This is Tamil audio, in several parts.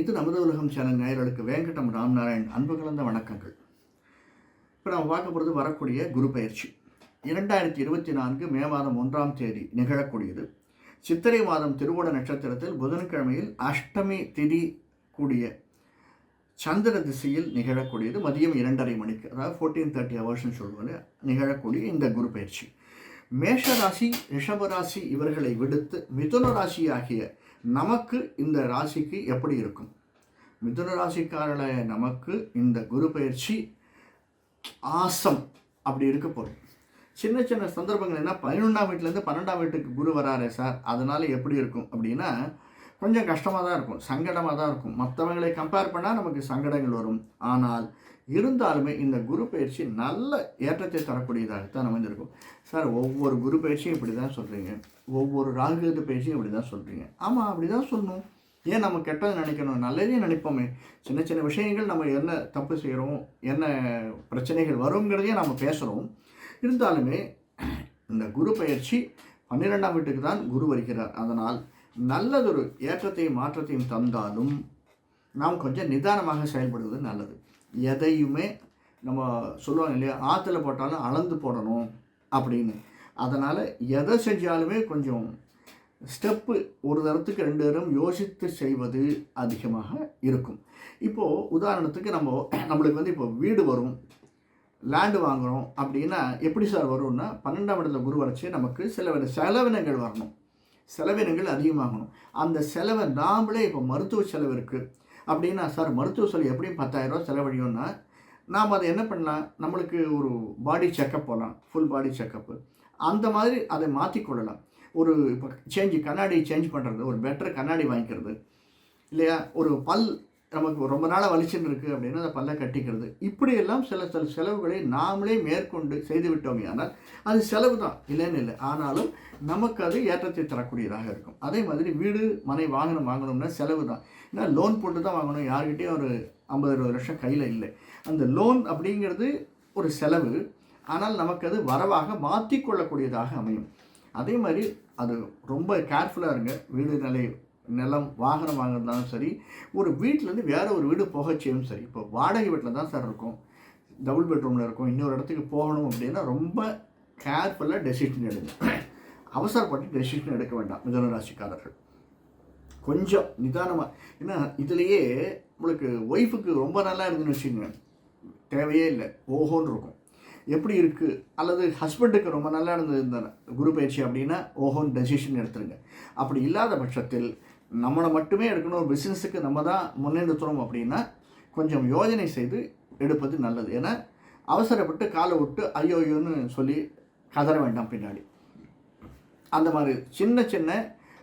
இது நமது உலகம் சேனல் நேயர்களுக்கு வேங்கடம் ராம்நாராயண் அன்பு கலந்த வணக்கங்கள். இப்போ நம்ம பார்க்க போகிறது வரக்கூடிய குரு பயிற்சி. இரண்டாயிரத்தி இருபத்தி நான்கு மே மாதம் ஒன்றாம் தேதி நிகழக்கூடியது. சித்திரை மாதம் திருவோண நட்சத்திரத்தில் புதன்கிழமையில் அஷ்டமி திதி கூடிய சந்திர திசையில் நிகழக்கூடியது. மதியம் இரண்டரை மணிக்கு அதாவது ஃபோர்டீன் தேர்ட்டி ஹவர்ஸ்னு சொல்வது நிகழக்கூடிய இந்த குரு பயிற்சி. மேஷ ராசி ரிஷபராசி இவர்களை விடுத்து மிதுன ராசி ஆகிய நமக்கு இந்த ராசிக்கு எப்படி இருக்கும்? மிதுன ராசிக்காரர்கள நமக்கு இந்த குரு பயிற்சி ஆசம் அப்படி இருக்க போகிறோம் சின்ன சின்ன சந்தர்ப்பங்கள் என்ன? பதினொன்றாம் வீட்டிலேருந்து பன்னெண்டாம் வீட்டுக்கு குரு வராரே சார். அதனால் எப்படி இருக்கும் அப்படின்னா கொஞ்சம் கஷ்டமாக தான் இருக்கும். சங்கடமாக தான் இருக்கும். மற்றவங்களை கம்பேர் பண்ணால் நமக்கு சங்கடங்கள் வரும். ஆனால் இருந்தாலுமே இந்த குரு பயிற்சி நல்ல ஏற்றத்தை தரக்கூடியதாகத்தான் அமைந்திருக்கும். சார் ஒவ்வொரு குரு பயிற்சியும் இப்படி தான் சொல்கிறீங்க ஒவ்வொரு ராகுகத பயிற்சியும் இப்படி தான் சொல்கிறீங்க ஆமாம் அப்படி தான் சொல்லணும். ஏன் நம்ம கெட்டது நினைக்கணும்? நல்லதே நினைப்போமே. சின்ன சின்ன விஷயங்கள் நம்ம என்ன தப்பு செய்கிறோம் என்ன பிரச்சனைகள் வருங்கிறதையும் நம்ம பேசுகிறோம் இருந்தாலுமே இந்த குரு பயிற்சி பன்னிரெண்டாம் வீட்டுக்கு தான் குரு வருகிறார். அதனால் நல்லதொரு ஏற்றத்தையும் மாற்றத்தையும் தந்தாலும் நாம் கொஞ்சம் நிதானமாக செயல்படுவது நல்லது. எதையுமே நம்ம சொல்லுவாங்க இல்லையா ஆற்றுல போட்டாலும் அளந்து போடணும் அப்படின்னு. அதனால் எதை செஞ்சாலுமே கொஞ்சம் ஸ்டெப்பு ஒரு தரத்துக்கு ரெண்டு தரம் யோசித்து செய்வது அதிகமாக இருக்கும். இப்போது உதாரணத்துக்கு நம்ம நம்மளுக்கு வந்து இப்போ வீடு வரும் லேண்டு வாங்குகிறோம் அப்படின்னா எப்படி சார் வரும்னா பன்னெண்டாம் இடத்துல குரு வரைச்சி நமக்கு சில செலவினங்கள் வரணும். செலவினங்கள் அதிகமாகணும். அந்த செலவை நாமளே இப்போ மருத்துவ செலவு இருக்குது அப்படின்னா சார் மருத்துவ செலவு எப்படியும் பத்தாயிரரூவா செலவழியும்னா நாம் அதை என்ன பண்ணலாம்? நம்மளுக்கு ஒரு பாடி செக்கப் போகலாம் ஃபுல் பாடி செக்கப்பு அந்த மாதிரி அதை மாற்றிக்கொள்ளலாம் ஒரு இப்போ சேஞ்சு கண்ணாடி சேஞ்ச் பண்ணுறது ஒரு பெட்டர் கண்ணாடி வாங்கிக்கிறது இல்லையா? ஒரு பல் நமக்கு ரொம்ப நாளாக வலிச்சுன்னு இருக்குது அப்படின்னா அதை பல்ல கட்டிக்கிறது. இப்படியெல்லாம் சில சில செலவுகளை நாமளே மேற்கொண்டு செய்து விட்டோமே ஆனால் அது செலவு தான். இல்லைன்னு இல்லை. ஆனாலும் நமக்கு அது ஏற்றத்தை தரக்கூடியதாக இருக்கும். அதே மாதிரி வீடு மனை வாகனம் வாங்கணும்னா செலவு தான். ஏன்னா லோன் போட்டு தான் வாங்கணும். யார்கிட்டேயும் ஒரு ஐம்பது இருபது லட்சம் கையில் இல்லை. அந்த லோன் அப்படிங்கிறது ஒரு செலவு. ஆனால் நமக்கு அது வரவாக மாற்றிக்கொள்ளக்கூடியதாக அமையும். அதே மாதிரி அது ரொம்ப கேர்ஃபுல்லாக இருங்க. வீடு நிலை நிலம் வாகனம் வாங்குறதாலும் சரி ஒரு வீட்டிலேருந்து வேறு ஒரு வீடு போக செய்யும் சரி. இப்போ வாடகை வீட்டில் தான் சார் இருக்கும். டபுள் பெட்ரூமில் இருக்கும். இன்னொரு இடத்துக்கு போகணும் அப்படின்னா ரொம்ப கேர்ஃபுல்லாக டெசிஷன் எடுங்க. அவசரப்பட்டு டெசிஷன் எடுக்க வேண்டாம் மிதன ராசிக்காரர்கள் கொஞ்சம் நிதானமாக ஏன்னா இதுலேயே உங்களுக்கு ஒய்ஃபுக்கு ரொம்ப நல்லா இருக்குதுன்னு வச்சுக்கோங்க. தேவையே இல்லை ஓஹோன்னு இருக்கும். எப்படி இருக்குது அல்லது ஹஸ்பண்டுக்கு ரொம்ப நல்லா இருந்தது குரு பயிற்சி அப்படின்னா ஓஹோன்னு டெசிஷன் எடுத்துருங்க. அப்படி இல்லாத பட்சத்தில் நம்மளை மட்டுமே எடுக்கணும் ஒரு பிஸ்னஸுக்கு நம்ம தான் முன்னெடுத்துறோம் அப்படின்னா கொஞ்சம் யோஜனை செய்து எடுப்பது நல்லது. ஏன்னா அவசரப்பட்டு காலை விட்டு ஐயோயோன்னு சொல்லி கதற வேண்டாம் பின்னாடி. அந்த மாதிரி சின்ன சின்ன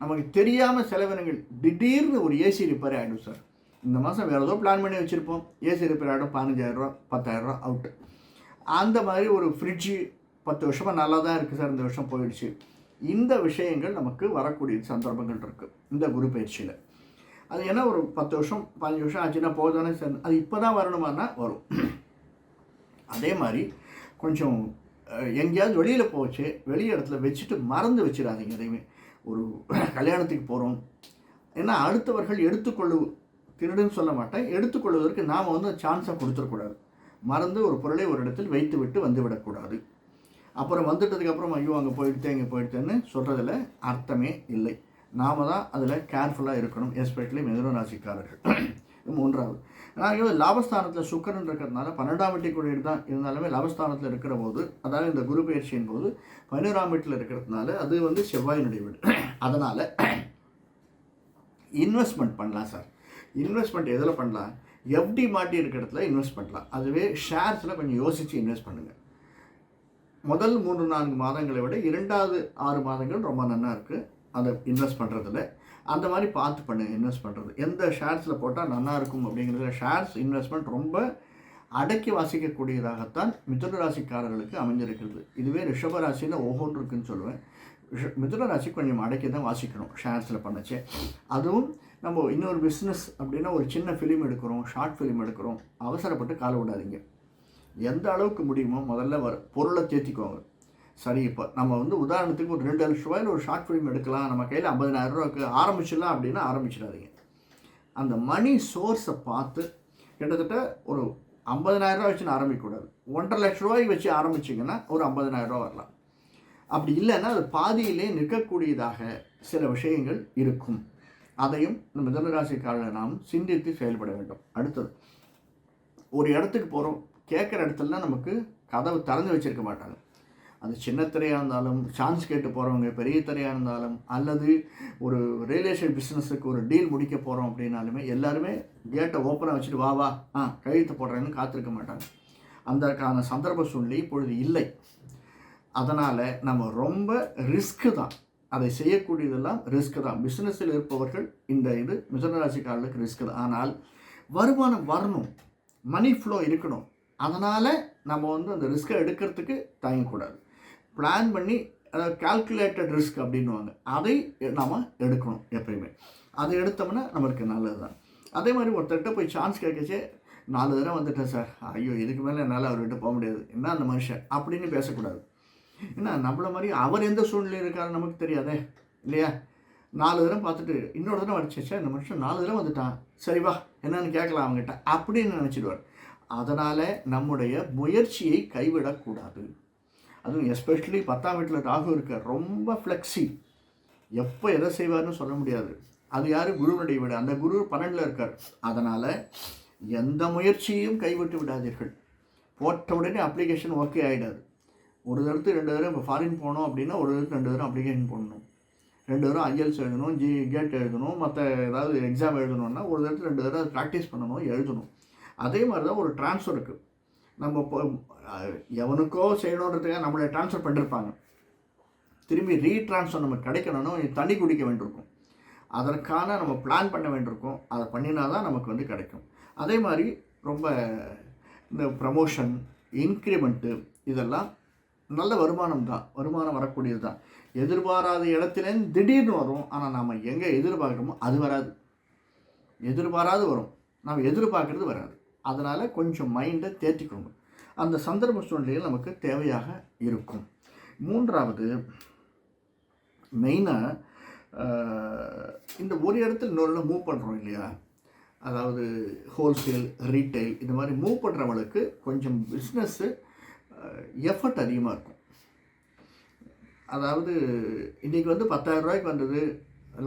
நமக்கு தெரியாமல் செலவினங்கள் திடீர்னு ஒரு ஏசி ரிப்பேர் ஆகிடும் சார். இந்த மாதம் வேறு ஏதோ பிளான் பண்ணி வச்சுருப்போம். ஏசி ரிப்பேர் ஆகிடும் பதினஞ்சாயிரரூவா பத்தாயிரரூவா அவுட்டு அந்த மாதிரி ஒரு ஃப்ரிட்ஜு பத்து வருஷமாக நல்லா தான் இருக்குது சார். இந்த வருஷம் போயிடுச்சு. இந்த விஷயங்கள் நமக்கு வரக்கூடிய சந்தர்ப்பங்கள் இருக்குது இந்த குரு பயிற்சியில். அது என்ன ஒரு பத்து வருஷம் பதினஞ்சு வருஷம் ஆச்சுன்னா போதானே சார் அது இப்போ தான் வரணுமானா வரும். அதே மாதிரி கொஞ்சம் எங்கேயாவது வெளியில் போச்சு வெளி இடத்துல வச்சுட்டு மறந்து வச்சிடாதீங்க எதையுமே. ஒரு கல்யாணத்துக்கு போகிறோம் ஏன்னா அடுத்தவர்கள் எடுத்துக்கொள்ளு திருடுன்னு சொல்ல மாட்டேன். எடுத்துக்கொள்வதற்கு நாம் வந்து சான்ஸை கொடுத்துடக்கூடாது மறந்து ஒரு பொருளை ஒரு இடத்தில் வைத்து விட்டு வந்துவிடக்கூடாது அப்புறம் வந்துட்டதுக்கப்புறம் ஐயோ அங்கே போயிடுத்தேன் இங்கே போயிடுத்தேன்னு சொல்கிறதுல அர்த்தமே இல்லை. நாம தான் அதில் கேர்ஃபுல்லாக இருக்கணும் எஸ்பெஷலி மிதுன ராசிக்காரர்கள். மூன்றாவது. நான் லாபஸ்தானத்தில் சுக்கரன் இருக்கிறதுனால பன்னெண்டாம் வீட்டை கூட தான் இருந்தாலுமே லாபஸ்தானத்தில் இருக்கிற போது அதாவது இந்த குரு பயிற்சியின் போது பதினோராம் வீட்டில் இருக்கிறதுனால அது வந்து செவ்வாயினுடைய வீடு. அதனால் இன்வெஸ்ட்மெண்ட் பண்ணலாம் சார் இன்வெஸ்ட்மெண்ட் எதில் பண்ணலாம்? எஃப்டி மாட்டி இருக்கிற இடத்துல இன்வெஸ்ட் பண்ணலாம். அதுவே ஷேர்ஸில் கொஞ்சம் யோசித்து இன்வெஸ்ட் பண்ணுங்கள் முதல் மூன்று நான்கு மாதங்களை விட இரண்டாவது ஆறு மாதங்கள் ரொம்ப நல்லா இருக்குது அதை இன்வெஸ்ட் பண்ணுறதுல அந்த மாதிரி பார்த்து பண்ணுங்கள் இன்வெஸ்ட் பண்ணுறது எந்த ஷேர்ஸில் போட்டால் நல்லா இருக்கும் அப்படிங்கிறதுல ஷேர்ஸ் இன்வெஸ்ட்மெண்ட் ரொம்ப அடக்கி வாசிக்கக்கூடியதாகத்தான் மிதுன ராசிக்காரர்களுக்கு அமைஞ்சிருக்கிறது. இதுவே ரிஷப ராசியில் ஓஹோன்னு இருக்குன்னு சொல்லுவேன். மிதுன ராசி கொஞ்சம் அடக்கி தான் வாசிக்கணும் ஷேர்ஸில் பண்ணச்சே. அதுவும் நம்ம இன்னொரு பிஸ்னஸ் அப்படின்னா ஒரு சின்ன ஃபிலிம் எடுக்கிறோம் ஷார்ட் ஃபிலிம் எடுக்கிறோம். அவசரப்பட்டு காலை விடாதீங்க. எந்த அளவுக்கு முடியுமோ முதல்ல வர பொருளை தேத்திக்குவாங்க சரி இப்போ நம்ம வந்து உதாரணத்துக்கு ஒரு ரெண்டு லட்ச ரூபாயில் ஒரு ஷார்ட் ஃபிலிம் எடுக்கலாம். நம்ம கையில் ஐம்பதினாயிரம் ரூபாய்க்கு ஆரம்பிச்சிடலாம் அப்படின்னா ஆரம்பிச்சிடாதீங்க. அந்த மணி சோர்ஸை பார்த்து கிட்டத்தட்ட ஒரு ஐம்பதனாயிரரூவா வச்சுன்னு ஆரம்பிக்கக்கூடாது. ஒன்றரை லட்ச ரூபாய் வச்சு ஆரம்பிச்சிங்கன்னா ஒரு ஐம்பதனாயிரரூவா வரலாம். அப்படி இல்லைன்னா அது பாதியிலே நிற்கக்கூடியதாக சில விஷயங்கள் இருக்கும். அதையும் இந்த மிதனராசிக்காரர்கள் நாம் சிந்தித்து செயல்பட வேண்டும். அடுத்தது ஒரு இடத்துக்கு போகிறோம் கேட்குற இடத்துலலாம் நமக்கு கதவு திறந்து வச்சிருக்க மாட்டாங்க. அது சின்ன திரையாக இருந்தாலும் சான்ஸ் கேட்டு போகிறவங்க பெரிய திரையாக இருந்தாலும் அல்லது ஒரு ரியல் எஸ்டேட் பிஸ்னஸுக்கு ஒரு டீல் முடிக்க போகிறோம் அப்படின்னாலுமே எல்லாருமே கேட்டை ஓப்பனாக வச்சுட்டு வா வா ஆ கையெழுத்து போடுறேன்னு காத்திருக்க மாட்டாங்க. அந்தக்கான சந்தர்ப்ப சூழ்நிலை இப்பொழுது இல்லை. அதனால் நம்ம ரொம்ப ரிஸ்க்கு தான். அதை செய்யக்கூடியதெல்லாம் ரிஸ்க்கு தான். பிஸ்னஸில் இருப்பவர்கள் இந்த இது மிதனராசிக்காரர்களுக்கு ரிஸ்க்கு தான். ஆனால் வருமானம் வரணும். மணி ஃப்ளோ இருக்கணும். அதனால் நம்ம வந்து அந்த ரிஸ்க்கை எடுக்கிறதுக்கு தயங்கக்கூடாது. பிளான் பண்ணி அதாவது கால்குலேட்டட் ரிஸ்க் அப்படின்வாங்க அதை நாம் எடுக்கணும் எப்பயுமே. அதை எடுத்தோம்னா நம்மளுக்கு நல்லது தான் அதே மாதிரி ஒருத்தர்கிட்ட போய் சான்ஸ் கேட்கச்சே நாலு தடவை வந்துட்டேன் சார் ஐயோ இதுக்கு மேலே என்னால் அவர்கிட்ட போக முடியாது. என்ன அந்த மனுஷன்? அப்படின்னு பேசக்கூடாது. என்ன நம்மள மாதிரி அவர் எந்த சூழ்நிலையில் இருக்காரு நமக்கு தெரியாதே இல்லையா? நாலு தடவை பார்த்துட்டு இன்னொரு தடவை அடிச்சா இந்த மனுஷன் நாலு தடவை வந்துட்டான். சரி வா என்னன்னு கேட்கலாம் அவங்ககிட்ட அப்படின்னு நினச்சிடுவார். அதனால் நம்முடைய முயற்சியை கைவிடக்கூடாது. அதுவும் எஸ்பெஷலி பத்தாம் வீட்டில் ராகு இருக்க ரொம்ப ஃப்ளெக்ஸி எப்போ எதை செய்வார்னு சொல்ல முடியாது. அது யார்? குருவனுடைய வீடு. அந்த குரு பன்னெண்டில் இருக்கார். அதனால் எந்த முயற்சியையும் கைவிட்டு விடாதீர்கள். போட்ட உடனே அப்ளிகேஷன் ஓகே ஆகிடாது ஒரு தடத்து ரெண்டு தடவை இப்போ ஃபாரின் போனோம் அப்படின்னா ஒரு தடவை ரெண்டு தடவை அப்ளிகேஷன் போடணும். ரெண்டு தடவை ஐஎல்ஸ் எழுதணும் ஜி கேட் எழுதணும் மற்ற ஏதாவது எக்ஸாம் எழுதணும்னா ஒரு தடவை ரெண்டு தடவை ப்ராக்டிஸ் பண்ணணும் எழுதணும். அதே மாதிரி தான் ஒரு ட்ரான்ஸ்ஃபர் இருக்குது நம்ம இப்போ எவனுக்கோ செய்யணுன்றதுக்காக நம்மளை ட்ரான்ஸ்ஃபர் பண்ணிருப்பாங்க. திரும்பி ரீட்ரான்ஸ்ஃபர் நமக்கு கிடைக்கணும்னா தண்ணி குடிக்க வேண்டியிருக்கும். அதற்கான நம்ம பிளான் பண்ண வேண்டியிருக்கும். அதை பண்ணினா தான் நமக்கு வந்து கிடைக்கும். அதே மாதிரி ரொம்ப இந்த ப்ரமோஷன் இன்க்ரிமெண்ட்டு இதெல்லாம் நல்ல வருமானம் தான். வருமானம் வரக்கூடியது தான். எதிர்பாராத இடத்துலேருந்து திடீர்னு வரும். ஆனால் நாம் எங்கே எதிர்பார்க்குறோமோ அது வராது. எதிர்பாராது வரும். நாம் எதிர்பார்க்குறது வராது. அதனால் கொஞ்சம் மைண்டை தேர்த்திக்கோங்க அந்த சந்தர்ப்ப சூழ்நிலையில் நமக்கு தேவையாக இருக்கும். மூன்றாவது மெயினாக இந்த ஒரு இடத்துல இன்னொரு மூவ் பண்ணுறோம் இல்லையா? அதாவது ஹோல்சேல் ரீட்டைல் இந்த மாதிரி மூவ் பண்ணுறவங்களுக்கு கொஞ்சம் பிஸ்னஸ்ஸு எஃபர்ட் அதிகமாக இருக்கும். அதாவது இன்றைக்கி வந்து பத்தாயிரம் ரூபாய்க்கு வந்தது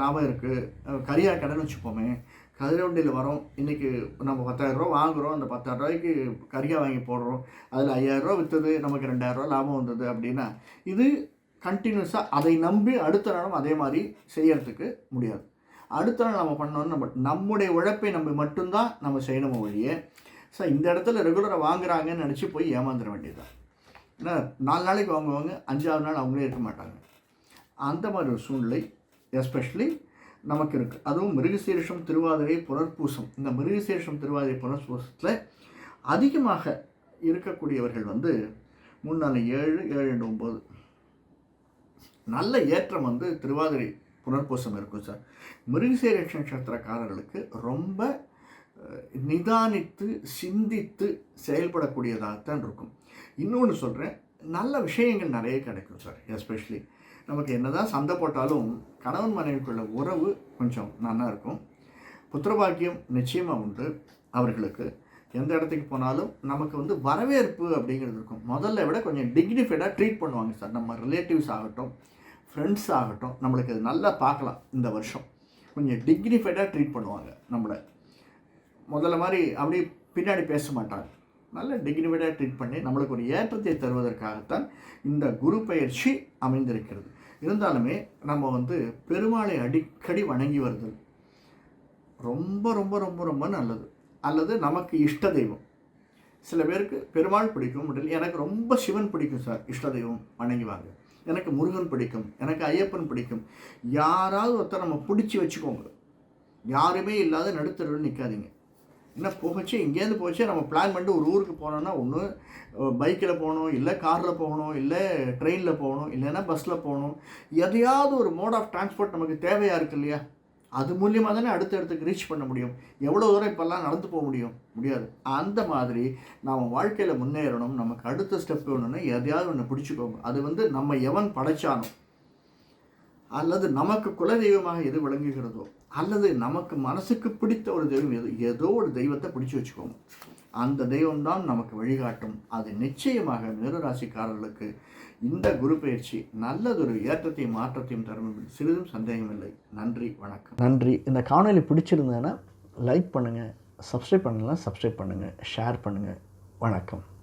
லாபம் இருக்குது கரியா கடைன்னு வச்சுப்போமே கதிரவண்டியில் வரோம். இன்றைக்கி நம்ம பத்தாயிரரூவா வாங்குகிறோம் அந்த பத்தாயிரம் ரூபாய்க்கு வாங்கி போடுறோம். அதில் ஐயாயிரம் ரூபா விற்றது நமக்கு ரெண்டாயிரம் ரூபா லாபம் வந்தது அப்படின்னா இது கண்டினியூஸாக அதை நம்பி அடுத்த நாளும் அதே மாதிரி செய்யறதுக்கு முடியாது. அடுத்த நாள் நம்ம பண்ணோம்னு நம்ம நம்முடைய உழைப்பை நம்ம மட்டும்தான் நம்ம செய்யணுமோ வழியே ஸோ இந்த இடத்துல ரெகுலராக வாங்குறாங்கன்னு நினச்சி போய் ஏமாந்துட வேண்டியதுதான். ஏன்னா நாலு நாளைக்கு வாங்குவாங்க அஞ்சாவது நாள் அவங்களே இருக்க மாட்டாங்க. அந்த மாதிரி ஒரு சூழ்நிலை எஸ்பெஷலி நமக்கு இருக்குது அதுவும் மிருகசீரிஷம் திருவாதிரை புனர்பூசம். இந்த மிருகசீரிஷம் திருவாதிரை புனர்பூசத்தில் அதிகமாக இருக்கக்கூடியவர்கள் வந்து மூணு ஏழு ஏழு ரெண்டு ஒம்பது. நல்ல ஏற்றம் வந்து திருவாதிரை புனர்பூசம் இருக்கும் சார். மிருகசீரிஷ நட்சத்திரக்காரர்களுக்கு ரொம்ப நிதானித்து சிந்தித்து செயல்படக்கூடியதாகத்தான் இருக்கும். இன்னொன்று சொல்கிறேன் நல்ல விஷயங்கள் நிறைய கிடைக்கும் சார் எஸ்பெஷலி நமக்கு என்னதான் சண்டை போட்டாலும் கணவன் மனைவிக்குள்ள உறவு கொஞ்சம் நல்லா இருக்கும். புத்திரபாக்கியம் நிச்சயமாக உண்டு அவர்களுக்கு. எந்த இடத்துக்கு போனாலும் நமக்கு வந்து வரவேற்பு அப்படிங்கிறது இருக்கும். முதல்ல விட கொஞ்சம் டிக்னிஃபைடாக ட்ரீட் பண்ணுவாங்க சார் நம்ம ரிலேட்டிவ்ஸ் ஆகட்டும் ஃப்ரெண்ட்ஸ் ஆகட்டும் நம்மளுக்கு அது நல்லா பார்க்கலாம் இந்த வருஷம். கொஞ்சம் டிக்னிஃபைடாக ட்ரீட் பண்ணுவாங்க நம்மளை. முதல்ல மாதிரி அப்படி பின்னாடி பேச மாட்டாங்க. நல்ல டிக்னிஃபைடாக ட்ரீட் பண்ணி நம்மளுக்கு ஒரு ஏற்றத்தை தருவதற்காகத்தான் இந்த குரு பயிற்சி அமைந்திருக்கிறது. இருந்தாலுமே நம்ம வந்து பெருமாளை அடிக்கடி வணங்கி வருதல் ரொம்ப ரொம்ப ரொம்ப ரொம்ப நல்லது. அல்லது நமக்கு இஷ்ட தெய்வம். சில பேருக்கு பெருமாள் பிடிக்கும் முடியல எனக்கு ரொம்ப சிவன் பிடிக்கும் சார் இஷ்ட தெய்வம் வணங்கிவாங்க எனக்கு முருகன் பிடிக்கும் எனக்கு ஐயப்பன் பிடிக்கும். யாராவது ஒருத்தர் நம்ம பிடிச்சி வச்சுக்கோங்க. யாருமே இல்லாத நடுத்தருவில் நிற்காதீங்க என்ன போச்சு? இங்கேருந்து போச்சு. நம்ம பிளான் பண்ணிட்டு ஒரு ஊருக்கு போனோம்னா ஒன்று பைக்கில் போகணும் இல்லை காரில் போகணும் இல்லை ட்ரெயினில் போகணும் இல்லைன்னா பஸ்ஸில் போகணும். எதையாவது ஒரு மோட் ஆஃப் டிரான்ஸ்போர்ட் நமக்கு தேவையாக இருக்கு இல்லையா? அது மூலியமாக தானே அடுத்த இடத்துக்கு ரீச் பண்ண முடியும். எவ்வளோ தூரம் இப்போல்லாம் நடந்து போக முடியும்? முடியாது. அந்த மாதிரி நாம் வாழ்க்கையில் முன்னேறணும். நமக்கு அடுத்த ஸ்டெப் வேணும்னா எதையாவது ஒன்று பிடிச்சிக்கோங்க. அது வந்து நம்ம எவன் படைச்சானோ அல்லது நமக்கு குலதெய்வமாக எது விளங்குகிறதோ அல்லது நமக்கு மனசுக்கு பிடித்த ஒரு தெய்வம் எது ஏதோ ஒரு தெய்வத்தை பிடிச்சி வச்சுக்கோங்க. அந்த தெய்வம் தான் நமக்கு வழிகாட்டும். அது நிச்சயமாக மிருகராசிக்காரர்களுக்கு இந்த குரு பயிற்சி நல்லதொரு ஏற்றத்தையும் மாற்றத்தையும் தரும். சிறிதும் சந்தேகமில்லை. நன்றி வணக்கம். நன்றி. இந்த காணொலி பிடிச்சிருந்தேன்னா லைக் பண்ணுங்கள் சப்ஸ்கிரைப் பண்ணலாம் சப்ஸ்கிரைப் பண்ணுங்கள் ஷேர் பண்ணுங்கள் வணக்கம்.